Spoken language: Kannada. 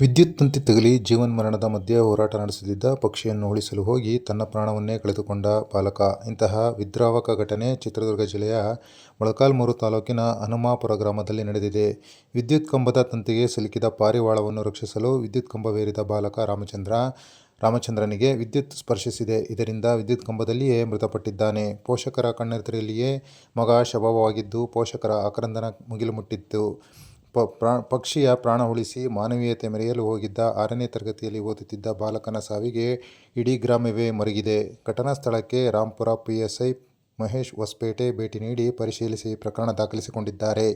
ವಿದ್ಯುತ್ ತಂತಿ ಜೀವನ್ ಮರಣದ ಮಧ್ಯೆ ಹೋರಾಟ ನಡೆಸುತ್ತಿದ್ದ ಪಕ್ಷಿಯನ್ನು ಉಳಿಸಲು ಹೋಗಿ ತನ್ನ ಪ್ರಾಣವನ್ನೇ ಕಳೆದುಕೊಂಡ ಬಾಲಕ ಇಂತಹ ವಿದ್ರಾವಕ ಘಟನೆ ಚಿತ್ರದುರ್ಗ ಜಿಲ್ಲೆಯ ಮೊಳಕಾಲ್ಮೂರು ತಾಲೂಕಿನ ಹನುಮಾಪುರ ಗ್ರಾಮದಲ್ಲಿ ನಡೆದಿದೆ. ವಿದ್ಯುತ್ ಕಂಬದ ತಂತಿಗೆ ಸಿಲುಕಿದ ಪಾರಿವಾಳವನ್ನು ರಕ್ಷಿಸಲು ವಿದ್ಯುತ್ ಕಂಬವೇರಿದ ಬಾಲಕ ರಾಮಚಂದ್ರ, ರಾಮಚಂದ್ರನಿಗೆ ವಿದ್ಯುತ್ ಸ್ಪರ್ಶಿಸಿದೆ. ಇದರಿಂದ ವಿದ್ಯುತ್ ಕಂಬದಲ್ಲಿಯೇ ಮೃತಪಟ್ಟಿದ್ದಾನೆ. ಪೋಷಕರ ಕಣ್ಣೆತ್ತರೆಯಲ್ಲಿಯೇ ಮಗ ಶವವಾಗಿದ್ದು ಪೋಷಕರ ಆಕ್ರಂದನ ಮುಗಿಲು ಮುಟ್ಟಿತ್ತು. ಪ ಪಕ್ಷಿಯ ಪ್ರಾಣ ಉಳಿಸಿ ಮಾನವೀಯತೆ ಮೆರೆಯಲು ಹೋಗಿದ್ದ ಆರನೇ ತರಗತಿಯಲ್ಲಿ ಓದುತ್ತಿದ್ದ ಬಾಲಕನ ಸಾವಿಗೆ ಇಡೀ ಗ್ರಾಮವೇ ಮರುಗಿದೆ. ಘಟನಾ ಸ್ಥಳಕ್ಕೆ ರಾಂಪುರ ಪಿಎಸ್ಐ ಮಹೇಶ್ ಹೊಸಪೇಟೆ ಭೇಟಿ ನೀಡಿ ಪರಿಶೀಲಿಸಿ ಪ್ರಕರಣ ದಾಖಲಿಸಿಕೊಂಡಿದ್ದಾರೆ.